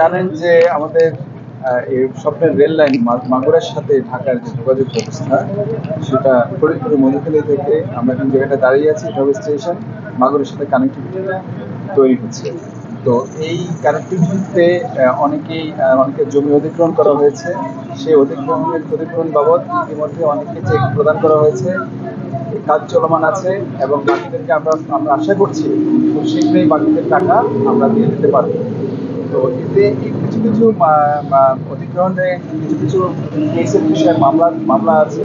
জানেন যে আমাদের এই স্বপ্নের রেল লাইন মাগুরার সাথে ঢাকার যে যোগাযোগ ব্যবস্থা, সেটা ফরিদপুর মধুখালী থেকে আমরা এখন জায়গাটা দাঁড়িয়ে আছি হবে স্টেশন, মাগুরার সাথে কানেক্টিভিটি তৈরি হচ্ছে। তো এই কানেক্টিভিটিতে অনেকেই অনেকের জমি অধিগ্রহণ করা হয়েছে। সেই অধিগ্রহণের ক্ষতিপূরণ বাবদ ইতিমধ্যে অনেককে চেক প্রদান করা হয়েছে। কাজ চলমান আছে এবং বাকিদেরকে আমরা আমরা আশা করছি খুব শীঘ্রই বাকিদের টাকা আমরা দিয়ে দিতে পারব। তো এতে কিছু কিছু অধিগ্রহণে কিছু কিছু কেসের বিষয়ে মামলা মামলা আছে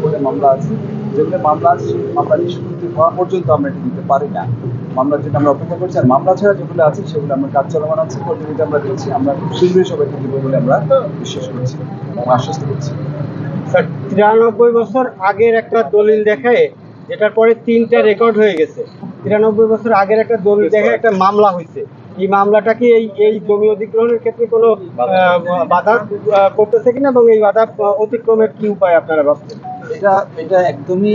কোর্টে মামলা আছে যেগুলো মামলা আছে মামলা নিষ্পত্তি হওয়া পর্যন্ত আমরা এটা দিতে পারি না। মামলার জন্য আমরা অপেক্ষা করছি আর মামলা ছাড়া যেগুলো আছে সেগুলো আমরা কাজ চলমান আছে কর্তৃপক্ষ আমরা দিচ্ছি আমরা খুব শীঘ্রই সবাইকে দিব বলে আমরা বিশ্বাস করছি এবং আশ্বস্ত করছি। স্যার তিরানব্বই বছর আগের একটা দলিল দেখায় যেটার পরে তিনটা রেকর্ড হয়ে গেছে। তিরানব্বই বছর আগের একটা দলিল দেখে একটা মামলা হয়েছে এই মামলাটা কি এই এই জমি অধিগ্রহণের ক্ষেত্রে কোনো বাধা? আহ, করতেছে কিনা এবং এই বাধা অতিক্রমের কি উপায় আপনারা ভাবছেন? এটা এটা একদমই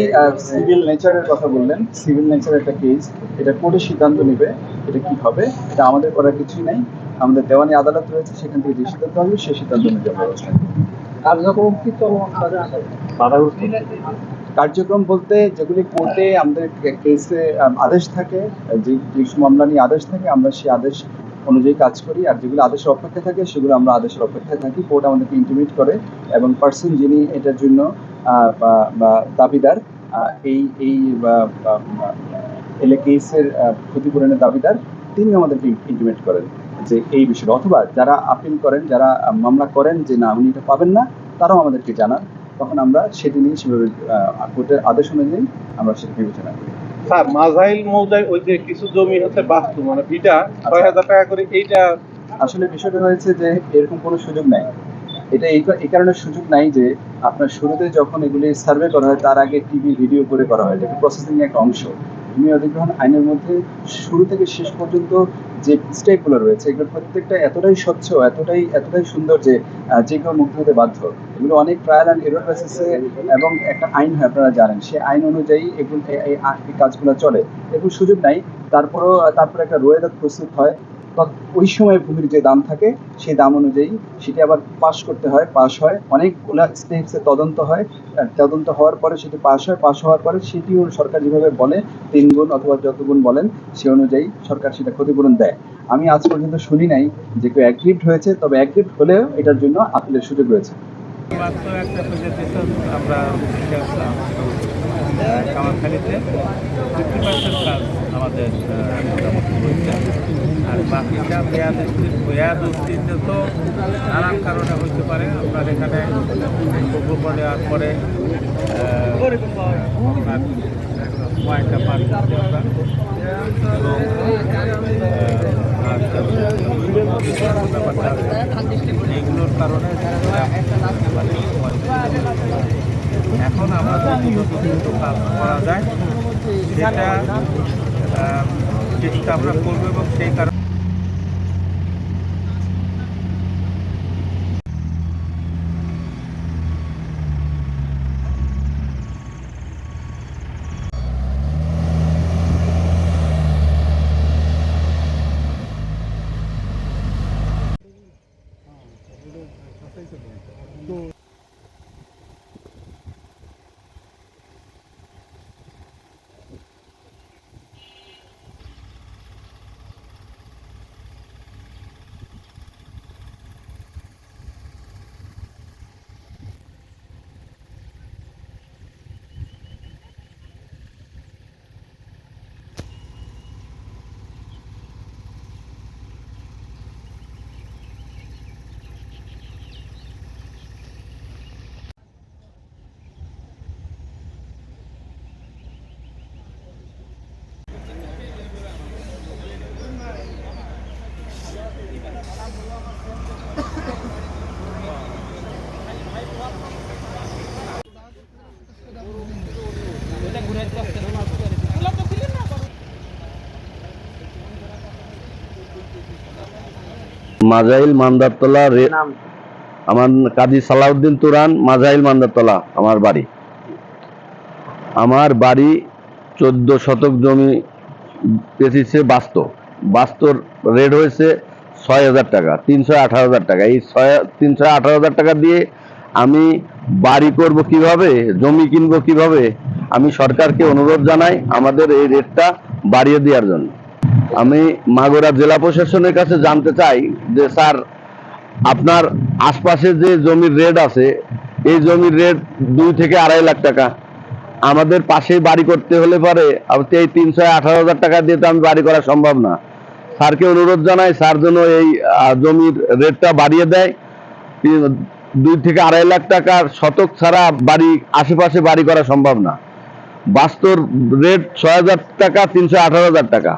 সিভিল নেচারের কথা বললেন। সিভিল নেচারের একটা কেস এটা কোর্টে সিদ্ধান্ত নেবে এটা কি হবে এটা আমাদের করার কিছুই নাই। আমাদের দেওয়ানি আদালত রয়েছে সেখান থেকে যে সিদ্ধান্ত হবে সেই সিদ্ধান্ত অনুযায়ী আমরা ব্যবস্থা। কার্যক্রম কি চলমান? কার্যক্রম বলতে যেগুলি কোর্টে আমাদের কেসে আদেশ থাকে যে যে মামলা নিয়ে আদেশ থাকে আমরা সেই আদেশ অনুযায়ী কাজ করি আর যেগুলো আদেশের অপেক্ষা থাকে সেগুলো আমরা আদেশের অপেক্ষায় থাকি কোর্ট আমাদেরকে ইন্টিমেট করে এবং পার্সন যিনি এটার জন্য দাবিদার এই এই এলে কেসের ক্ষতিপূরণের দাবিদার তিনি আমাদেরকে ইন্টিমেট করেন যে এই বিষয়টা। অথবা যারা আপিল করেন যারা মামলা করেন যে না উনি এটা পাবেন না তারাও আমাদেরকে জানান। তখন আমরা সেটি নিয়ে সেভাবে কোর্টের আদেশ অনুযায়ী আমরা সেটা বিবেচনা করি। স্যার মাজাইল মৌজায় ওই যে কিছু জমি হচ্ছে বাস্তু মানে বিটা ছয় হাজার টাকা করে এইটা আসলে বিষয়টা হয়েছে যে এরকম কোনো সুযোগ নাই। এটা এই এই কারণে সুযোগ নাই যে আপনার শুরুতে যখন এগুলি সার্ভে করা হয় তার আগে টিভি ভিডিও করে করা হয় যেটা প্রসেসিং একটা অংশ। ভূমি অধিগ্রহণ আইনের মধ্যে শুরু থেকে শেষ পর্যন্ত যে স্টেপগুলো রয়েছে, এগুলো প্রত্যেকটা এতটাই স্বচ্ছ, এতটাই এতটাই সুন্দর যে যেগুলো মুগ্ধ হতে বাধ্য। এগুলো অনেক ট্রায়াল অ্যান্ড এরর বেসিসে এবং একটা আইন হয়, আপনারা জানেন। সেই আইন অনুযায়ী এগুলো এই কাজগুলো চলে। এগুলো সুযোগ নাই। তারপরও, তারপরে একটা রোয়েদাদ প্রস্তুত হয়। তৎ- ওই সময় ভূমির যে দাম থাকে, সেই দাম অনুযায়ী সেটি আবার পাস করতে হয় পাস হয়। অনেকগুলা স্টেপসে তদন্ত হয়। তদন্ত হওয়ার পরে সেটি পাস হয় পাস হওয়ার পরে সেটিও সরকার যেভাবে বলে, তিন গুণ অথবা যত গুণ বলেন, সে অনুযায়ী সরকার সেটা ক্ষতিপূরণ দেয়। আমি আজ পর্যন্ত শুনি নাই যে কেউ অ্যাগ্রিপ্ট হয়েছে, তবে অ্যাগ্রিপ্ট হলেও এটার জন্য আপিলের সুযোগ রয়েছে। দেখে ফিফটি পার্সেন্ট কাজ আমাদের মোটামুটি হয়েছে আর বাকিটা মেয়াদ মেয়াদ উত্তীর্ণ তো নানান কারণে হইতে পারে আপনার এখানে প্রকল্প নেওয়ার পরে আপনার। এইগুলোর কারণে মানে এখন আমরা যতটুকু কাজ করা যায় সেটা চেষ্টা আমরা করব এবং সেই কারণে মাজাইল মান্দারতলা আমার কাজী সালাউদ্দিন তুরান মাজাইল মান্দারতলা আমার বাড়ি। আমার বাড়ি চোদ্দ শতক জমি পেয়েছে বাস্ত বাস্তর রেট হয়েছে ছয় হাজার টাকা তিনশো আঠারো হাজার টাকা। এই ছয় তিনশো আঠারো হাজার টাকা দিয়ে আমি বাড়ি করব কীভাবে জমি কিনবো কীভাবে আমি সরকারকে অনুরোধ জানাই আমাদের এই রেটটা বাড়িয়ে দেওয়ার জন্য। আমি মাগুরা জেলা প্রশাসনের কাছে জানতে চাই যে, স্যার, আপনার আশপাশে যে জমির রেট আছে, এই জমির রেট দুই থেকে আড়াই লাখ টাকা। আমাদের পাশেই বাড়ি করতে হলে পরে এই তিনশো আঠারো হাজার টাকা দিয়ে তো আমি বাড়ি করা সম্ভব না। স্যারকে অনুরোধ জানাই, স্যার যেন এই জমির রেটটা বাড়িয়ে দেয়। দুই থেকে আড়াই লাখ টাকার শতক ছাড়া বাড়ি, আশেপাশে বাড়ি করা সম্ভব না। বাস্তর রেট ছয় হাজার টাকা, তিনশো আঠারো হাজার টাকা।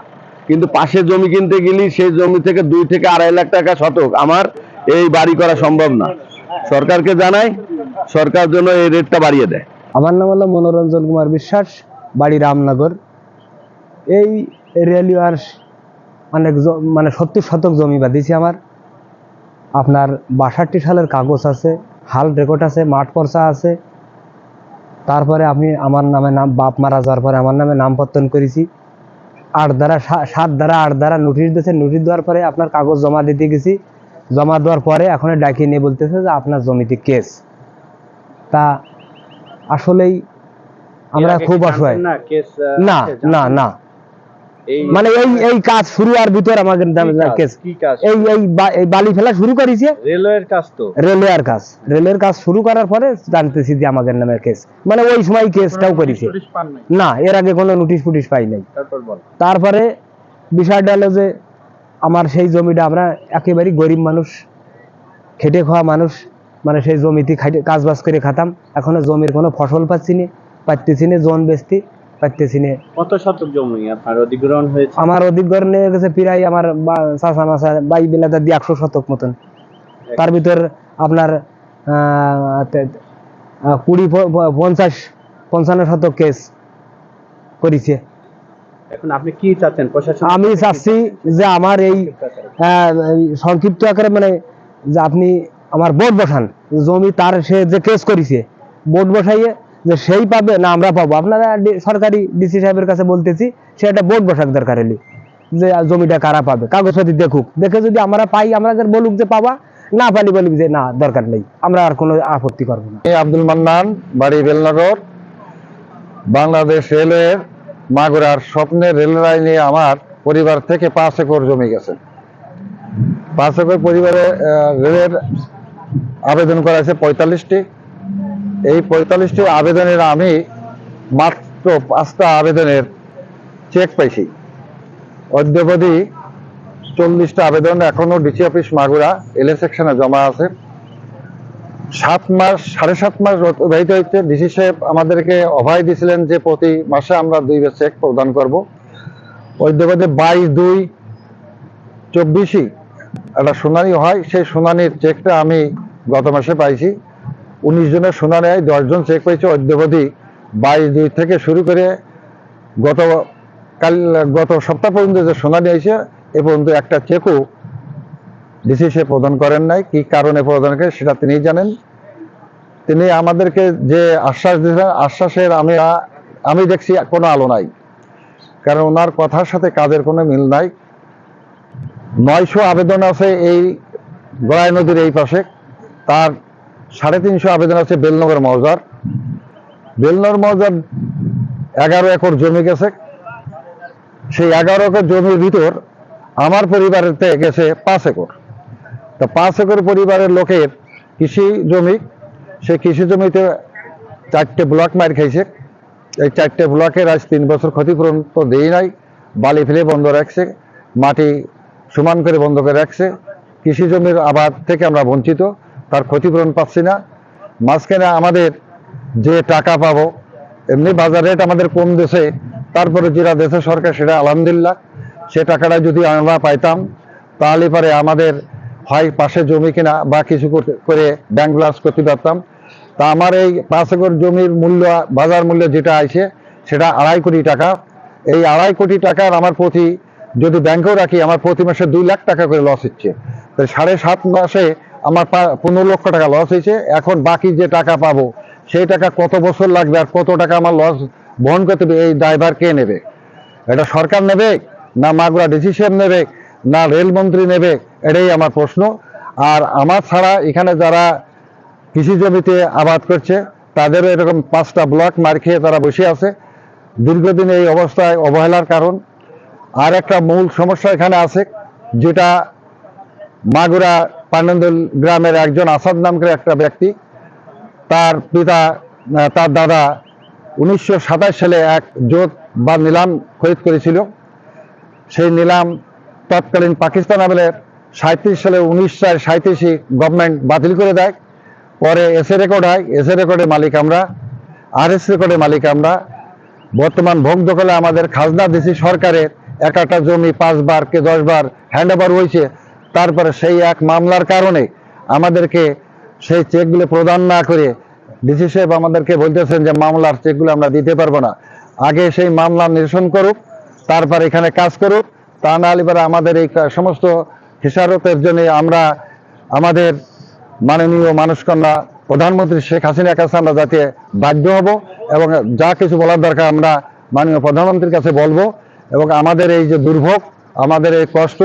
কিন্তু পাশে জমি কিনতে গেলি, সেই জমি থেকে দুই থেকে আড়াই লাখ টাকা শতক। আমার এই বাড়ি করা সম্ভব না। সরকারকে জানাই, সরকার জন্য এই রেটটা বাড়িয়ে দেয়। আমার নাম হলো মনোরঞ্জন কুমার বিশ্বাস, বাড়ি রামনগর। এই রেলওয়ার অনেক জ- মানে সত্তর শতক জমি বাঁধিয়েছি আমার। আপনার বাষট্টি সালের কাগজ আছে, হাল রেকর্ড আছে, মাঠ পর্চা আছে। তারপরে আমি আমার নামে নাম, বাপ মারা যাওয়ার পরে আমার নামে নাম পত্তন করেছি। আট দ্বারা সাত দ্বারা আট দ্বারা নোটিশ দিয়েছে নোটিশ দেওয়ার পরে আপনার কাগজ জমা দিতে গেছি। জমা দেওয়ার পরে এখন ডাকিয়ে নিয়ে বলতেছে যে আপনার জমিতে কেস তা আসলেই আমরা খুব অসহায়। না না? না। মানে এই এই কাজ শুরু আর ভিতর আমাদের দাম- কেস। কি কাজ? এই এই বালি ফেলা শুরু করেছে। রেলওয়ের কাজ তো। রেলওয়ের কাজ। রেলের কাজ শুরু করার পরে জানতেছি যে আমাদের নামের কেস। মানে ওই সময় কেসটাও করেছে। পান নাই। না এর আগে কোনো নোটিশ ফুটিশ পাই নাই। তারপরে বিষয়টা হলো যে আমার সেই জমিটা আমরা একেবারে গরিব মানুষ খেটে খাওয়া মানুষ মানে সেই জমিতে কাজ বাজ করে খাতাম। এখনও জমির কোনো ফসল পাচ্ছি না পাচ্তেছি না জন বেচতে। না। কত শতক জমি আপনার অধিগ্রহণ হয়েছে? আমার অধিগ্রহণ গেছে প্রায় আমার চাচা মাসা বাই বিলাদা দিয়ে একশো শতক মতন। তার ভিতর আপনার কুড়ি পঞ্চাশ পঞ্চান্ন শতক কেস করেছে। এখন আপনি কি চাচ্ছেন? প্রশাসন আমি চাচ্ছি যে আমার এই সংক্ষিপ্ত আকারে মানে যে আপনি আমার বোর্ড বসান। জমি তার সে যে কেস করেছে বোর্ড বসাইয়ে যে সেই পাবে, না আমরা পাবো। আপনারা সরকারি ডিসি সাহেবের কাছে বলতেছি, সে একটা বোর্ড বসাক দরকার হলে যে জমিটা কারা পাবে, কাগজপাতি দেখুক। দেখে যদি আমরা পাই আমাদের বলুক যে পাবা না পালি বলুক যে না, দরকার নেই। আমরা আর কোনো আপত্তি করব না। আব্দুল মান্নান, বাড়ি বেলনগর। বাংলাদেশ রেলওয়ের মাগুরার স্বপ্নের রেল লাইনে আমার পরিবার থেকে পাঁচ একর জমি গেছে। পাঁচ একর পরিবারে রেলের আবেদন করা আছে পঁয়তাল্লিশটি। এই পঁয়তাল্লিশটি আবেদনের আমি মাত্র পাঁচটা আবেদনের চেক পাইছি। অদ্যবধি চল্লিশটা আবেদন এখনও ডিসি অফিস মাগুরা এলএ সেকশনে জমা আছে। সাত মাস, সাড়ে সাত মাস অতিবাহিত হয়েছে ডিসি সাহেব আমাদেরকে অভয় দিয়েছিলেন যে প্রতি মাসে আমরা দুই চেক প্রদান করব। ঐদ্যবাদে বাইশ দুই চব্বিশই একটা শুনানি হয়। সেই শুনানির চেকটা আমি গত মাসে পাইছি। উনিশ জনের শুনানি হয় দশজন চেক পাইছে অদ্যবধি বাইশ দুই থেকে শুরু করে গত কাল, গত সপ্তাহ পর্যন্ত যে শুনানি হয়েছে, এ পর্যন্ত একটা চেকও ডিসি সে প্রদান করেন নাই। কি কারণে প্রদান করে সেটা তিনিই জানেন। তিনি আমাদেরকে যে আশ্বাস দিয়েছেন, আশ্বাসের আমি আমি দেখছি কোনো আলো নাই। কারণ ওনার কথার সাথে কাজের কোনো মিল নাই। নয়শো আবেদন আছে এই গড়াই নদীর এই পাশে। তার সাড়ে তিনশো আবেদন আছে বেলনগর মৌজার। বেলনগর মৌজার এগারো একর জমি গেছে। সেই এগারো একর জমির ভিতর আমার পরিবারেতে গেছে পাঁচ একর। তা পাঁচ একর পরিবারের লোকের কৃষি জমি, সেই কৃষি জমিতে চারটে ব্লক মার খাইছে। এই চারটে ব্লকের আজ তিন বছর ক্ষতিপূরণ তো দেই নাই। বালি ফেলে বন্ধ রাখছে, মাটি সমান করে বন্ধ করে রাখছে। কৃষি জমির আবাদ থেকে আমরা বঞ্চিত। তার ক্ষতিপূরণ পাচ্ছি না। মাঝখানে আমাদের যে টাকা পাবো, এমনি বাজার রেট আমাদের কম দেশে তারপরে যেটা দেশে সরকার সেটা আলহামদুলিল্লাহ। সে টাকাটা যদি আমরা পাইতাম, তাহলে পরে আমাদের হয় পাশে জমি কিনা বা কিছু করে ব্যাংক ব্লাস করতে পারতাম। তা আমার এই পাঁচ একর জমির মূল্য, বাজার মূল্য যেটা আছে, সেটা আড়াই কোটি টাকা। এই আড়াই কোটি টাকার আমার প্রতি, যদি ব্যাংকেও রাখি, আমার প্রতি মাসে দুই লাখ টাকা করে লস হচ্ছে। তাই সাড়ে সাত মাসে আমার পনেরো লক্ষ টাকা লস হয়েছে। এখন বাকি যে টাকা পাবো, সেই টাকা কত বছর লাগবে আর কত টাকা আমার লস বহন করতে হবে, এই ড্রাইভার কে নেবে? এটা সরকার নেবে না মাগুরা ডিসিশন নেবে না রেলমন্ত্রী নেবে? এটাই আমার প্রশ্ন। আর আমার ছাড়া এখানে যারা কৃষি জমিতে আবাদ করছে, তাদেরও এরকম পাঁচটা ব্লক মার খেয়ে তারা বসে আছে। দীর্ঘদিন এই অবস্থায় অবহেলার কারণ। আর একটা মূল সমস্যা এখানে আছে, যেটা মাগুরা পান্নন্দল গ্রামের একজন আসাদ নাম করে একটা ব্যক্তি। তার পিতা তার দাদা উনিশশো সাতাশ সালে এক জোট বা নিলাম খরিদ করেছিল। সেই নিলাম তৎকালীন পাকিস্তান আমলের সাঁত্রিশ সালে উনিশশো সাঁত্রিশে গভর্নমেন্ট বাতিল করে দেয়। পরে এসে রেকর্ড হয়। এসে রেকর্ডের মালিক আমরা, আর এস রেকর্ডের মালিক আমরা। বর্তমান ভোগ দখলে আমাদের খাজনা দিছি সরকারের। এক একটা জমি পাঁচবার কে দশবার হ্যান্ড ওভার হয়েছে। তারপরে সেই এক মামলার কারণে আমাদেরকে সেই চেকগুলো প্রদান না করে ডিসি সাহেব আমাদেরকে বলতেছেন যে মামলার চেকগুলো আমরা দিতে পারব না। আগে সেই মামলা নিরসন করুক, তারপর এখানে কাজ করুক, তা না হলে আমাদের এই সমস্ত হিসারতের জন্য আমরা আমাদের মাননীয় মানুষকন্যা প্রধানমন্ত্রী শেখ হাসিনার কাছে আমরা যাতে বাধ্য হব এবং যা কিছু বলার দরকার আমরা মাননীয় প্রধানমন্ত্রীর কাছে বলব এবং আমাদের এই যে দুর্ভোগ, আমাদের এই কষ্ট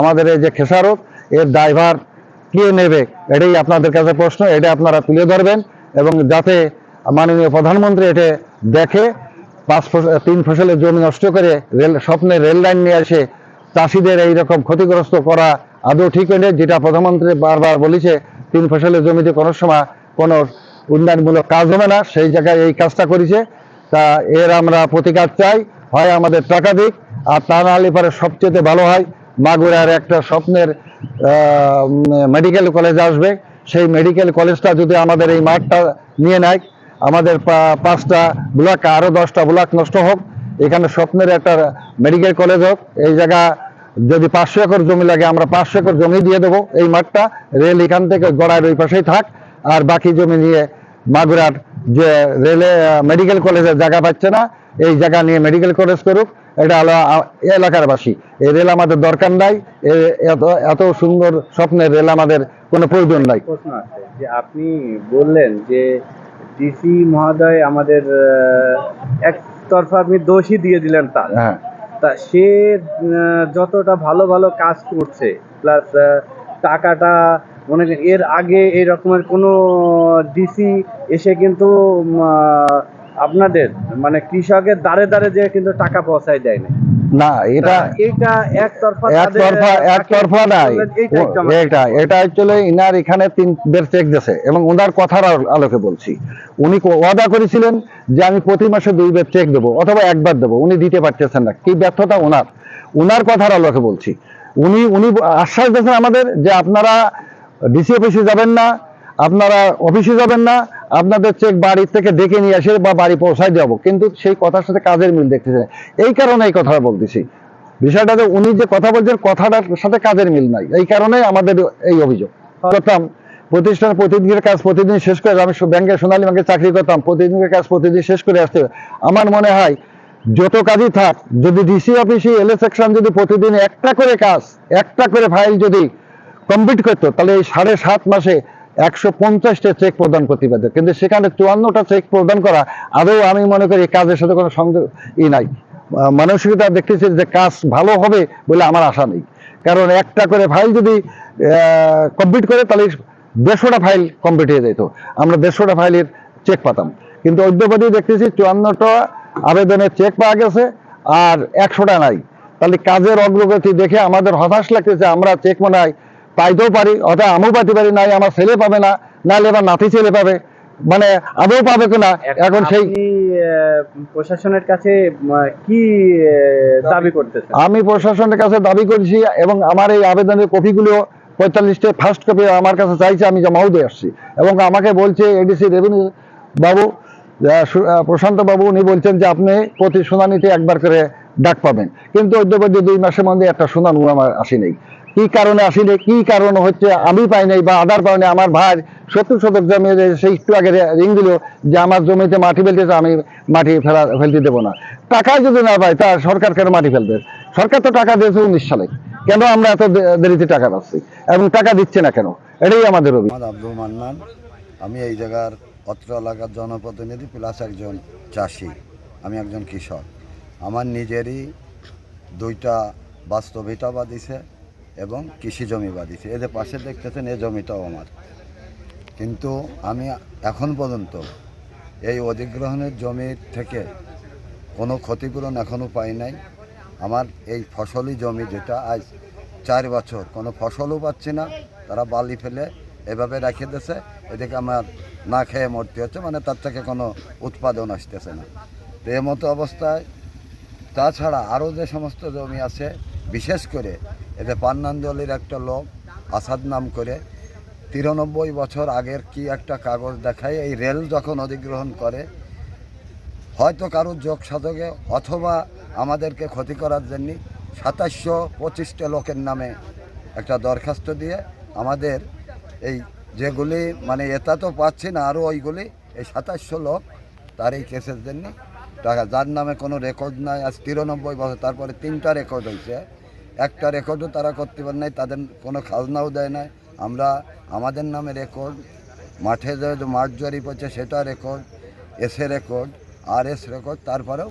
আমাদের এই যে খেসারত, এর দায়ভার কে নেবে? এটাই আপনাদের কাছে প্রশ্ন, এটা আপনারা তুলে ধরবেন এবং যাতে মাননীয় প্রধানমন্ত্রী এটা দেখে, পাঁচ তিন ফসলের জমি নষ্ট করে রেল, স্বপ্নে রেল লাইন নিয়ে এসে চাষিদের এইরকম ক্ষতিগ্রস্ত করা আদৌ ঠিক হয়নি? যেটা প্রধানমন্ত্রী বারবার বলেছে, তিন ফসলের জমিতে কোনো সময় কোনো উন্নয়নমূলক কাজ হবে না, সেই জায়গায় এই কাজটা করেছে। তা এর আমরা প্রতিকার চাই, হয় আমাদের টাকা দিক, আর তা না হলে পরে সবচেয়ে ভালো হয়। মাগুরার একটা স্বপ্নের মেডিকেল কলেজ আসবে। সেই মেডিকেল কলেজটা যদি আমাদের এই মাঠটা নিয়ে নেয়, আমাদের পাঁচটা ব্লক আরও দশটা ব্লক নষ্ট হোক, এখানে স্বপ্নের একটা মেডিকেল কলেজ হোক, এই জায়গা যদি পাঁচশো একর জমি লাগে, আমরা পাঁচশো একর জমি দিয়ে দেবো এই মাঠটা। রেল এখান থেকে গড়ার ওই পাশেই থাক, আর বাকি জমি নিয়ে মাগুরার যে রেলে মেডিকেল কলেজের জায়গা পাচ্ছে না এই জায়গা নিয়ে মেডিকেল কলেজ করুক এটা হলো আ- এই এলাকার বাসী এই রেল আমাদের দরকার নাই এত এত সুন্দর স্বপ্নের রেল আমাদের কোনো প্রয়োজন নাই। যে আপনি বললেন যে ডিসি মহোদয় আমাদের একতরফা আপনি দোষী দিয়ে দিলেন তার। হ্যাঁ। তা সে যতটা ভালো ভালো কাজ করছে প্লাস টাকাটা মনে করেন এর আগে এই রকমের কোনো ডিসি এসে কিন্তু আপনাদের? মানে কৃষকের দাঁড়ে দাঁড়ে যে কিন্তু টাকা পৌঁছায় দেয় না। না এটা এইটা একতরফা একতরফা একতরফা নাই। এইটা একটু আমাকে- এটা এটা অ্যাকচুয়ালি ইনার এখানে তিন বের চেক দিয়েছে এবং ওনার কথার আলোকে বলছি। উনি ওয়াদা করেছিলেন যে আমি প্রতি মাসে দুই বের চেক দেবো অথবা একবার দেবো। উনি দিতে পারতেছেন না। কি ব্যর্থতা ওনার? ওনার কথার আলোকে বলছি। উনি উনি আশ্বাস দিয়েছেন আমাদের যে আপনারা ডিসি অফিসে যাবেন না আপনারা অফিসে যাবেন না আপনাদের চেক বাড়ি থেকে ডেকে নিয়ে আসে বা বাড়ি পৌঁছায় যাব কিন্তু সেই কথার সাথে কাজের মিল দেখতেছে। এই কারণে এই কথাটা বলতেছি। বিষয়টা যে উনি যে কথা বলছেন, কথাটার সাথে কাজের মিল নাই। এই কারণে আমাদের এই অভিযোগ। করতাম, প্রতিষ্ঠান প্রতিদিনের কাজ প্রতিদিন শেষ করে আমি ব্যাংকে সোনালী ব্যাংকে চাকরি করতাম, প্রতিদিনের কাজ প্রতিদিন শেষ করে আসতে আমার মনে হয়, যত কাজই থাক, যদি ডিসি অফিসে এলএ সেকশন যদি প্রতিদিন একটা করে কাজ, একটা করে ফাইল যদি কমপ্লিট করতো, তাহলে এই সাড়ে সাত মাসে একশো পঞ্চাশটা চেক প্রদান করতে পারতো কিন্তু সেখানে চুয়ান্নটা চেক প্রদান করা, আদৌ আমি মনে করি কাজের সাথে কোনো সংযোগ ই নাই। মানসিকতা দেখতেছি যে কাজ ভালো হবে বলে আমার আশা নেই। কারণ একটা করে ফাইল যদি কমপ্লিট করে তাহলে দেড়শোটা ফাইল কমপ্লিট হয়ে যেত। আমরা দেড়শোটা ফাইলের চেক পাতাম। কিন্তু অদ্যপতি দেখতেছি চুয়ান্নটা আবেদনের চেক পাওয়া গেছে আর একশোটা নাই। তাহলে কাজের অগ্রগতি দেখে আমাদের হতাশ লাগতেছে, আমরা চেক মনে হয় পাইতেও পারি অর্থাৎ আমিও পাইতে পারি নাই আমার ছেলে পাবে না নাহলে এবার নাতি ছেলে পাবে। মানে আদৌ পাবে কিনা এখন সেই প্রশাসনের কাছে কি দাবি করতেছেন? আমি প্রশাসনের কাছে দাবি করেছি এবং আমার এই আবেদনের কপিগুলো পঁয়তাল্লিশটা ফার্স্ট কপি আমার কাছে চাইছে আমি জমাও দিয়ে আসছি। এবং আমাকে বলছে এডিসি রেভিনিউ বাবু প্রশান্ত বাবু উনি বলছেন যে আপনি প্রতি শুনানিতে একবার করে ডাক পাবেন। কিন্তু অদ্যপতি দুই মাসের মধ্যে একটা শুনানি আমার আসেনি। কি কারণে আসেনি, কি কারণ হচ্ছে আমি পাই নাই বা আদার পাই নাই আমার ভাই সত্তর শতক জমি সেই একটু আগে রিং দিল যে আমার জমিতে মাটি ফেলতেছে আমি মাটি ফেলা, ফেলতে দেবো না। টাকা যদি না পাই তা সরকার কেন মাটি ফেলবে? সরকার তো টাকা দিয়েছে উনিশ সালে। কেন আমরা এত দেরিতে টাকা পাচ্ছি? এবং টাকা দিচ্ছে না কেন? এটাই আমাদের অভিযোগ। আব্দুল মান্নান আমি এই জায়গার অত্র এলাকার জনপ্রতিনিধি প্লাস একজন চাষি। আমি একজন কৃষক। আমার নিজেরই দুইটা বাস্তব ভিটা বা দিছে। এবং কৃষি জমি বাদিয়েছি এদের পাশে দেখতেছেন, এই জমিটাও আমার। কিন্তু আমি এখন পর্যন্ত এই অধিগ্রহণের জমির থেকে কোনো ক্ষতিপূরণ এখনও পাই নাই। আমার এই ফসলি জমি যেটা আজ চার বছর, কোনো ফসলও পাচ্ছি না। তারা বালি ফেলে এভাবে রেখে দিয়েছে। এদিকে আমার না খেয়ে মরতে হচ্ছে মানে তার থেকে কোনো উৎপাদন আসতেছে না। তো এ মতো অবস্থায় তাছাড়া আরও যে সমস্ত জমি আছে, বিশেষ করে এতে পান্নান্দলির একটা লোক আসাদ নাম করে, তিরানব্বই বছর আগের কি একটা কাগজ দেখায়, এই রেল যখন অধিগ্রহণ করে, হয়তো কারোর যোগ সাধকে অথবা আমাদেরকে ক্ষতি করার জন্য সাতাশশো পঁচিশটা লোকের নামে একটা দরখাস্ত দিয়ে আমাদের এই যেগুলি মানে এটা তো পাচ্ছি না, আরও ওইগুলি, এই সাতাশশো লোক তার এই কেসের জন্য টাকা, যার নামে কোনো রেকর্ড নাই, আজ তিরানব্বই বছর, তারপরে তিনটা রেকর্ড হয়েছে। একটা রেকর্ডও তারা করতে পারে নাই, তাদের কোনো খাজনাও দেয় নাই। আমরা, আমাদের নামে রেকর্ড মাঠে যে মাঠ জরিপ হচ্ছে সেটা রেকর্ড এসে রেকর্ড আর এস রেকর্ড তারপরেও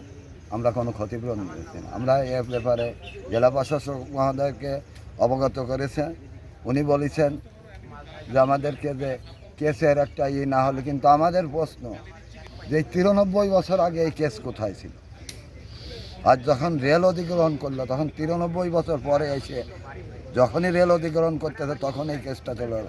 আমরা কোনো ক্ষতিপূরণ না। আমরা এ ব্যাপারে জেলা প্রশাসক মহোদয়কে অবগত করেছেন। উনি বলেছেন যে আমাদেরকে যে কেসের একটা ই না হলে কিন্তু আমাদের প্রশ্ন যে তিরানব্বই বছর আগে এই কেস কোথায় ছিল? আর যখন রেল অধিগ্রহণ করল, তখন তিরানব্বই বছর পরে এসে যখনই রেল অধিগ্রহণ করতেছে তখন এই কেসটা চলে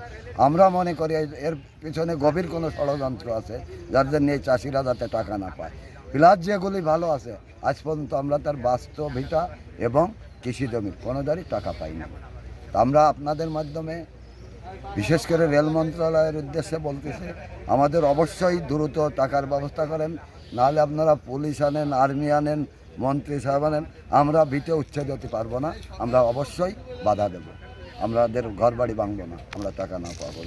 আমরা মনে করি এর- পিছনে গভীর কোনো ষড়যন্ত্র আছে, যার জন্য এই চাষিরা যাতে টাকা না পায়। প্লাস যেগুলি ভালো আছে, আজ পর্যন্ত আমরা তার বাস্তবিতা এবং কৃষি জমির কোনোদারই টাকা পাই না। আমরা আপনাদের মাধ্যমে বিশেষ করে রেল মন্ত্রণালয়ের উদ্দেশ্যে বলতেছে, আমাদের অবশ্যই দ্রুত টাকার ব্যবস্থা করেন, নাহলে আপনারা পুলিশ আনেন, আর্মি আনেন মন্ত্রী সাহেব বলেন, আমরা ভিটে উচ্ছেদ হতে পারব না, আমরা অবশ্যই বাধা দেব। আমাদের ঘর বাড়ি ভাঙবো না, আমরা টাকা না পাবো।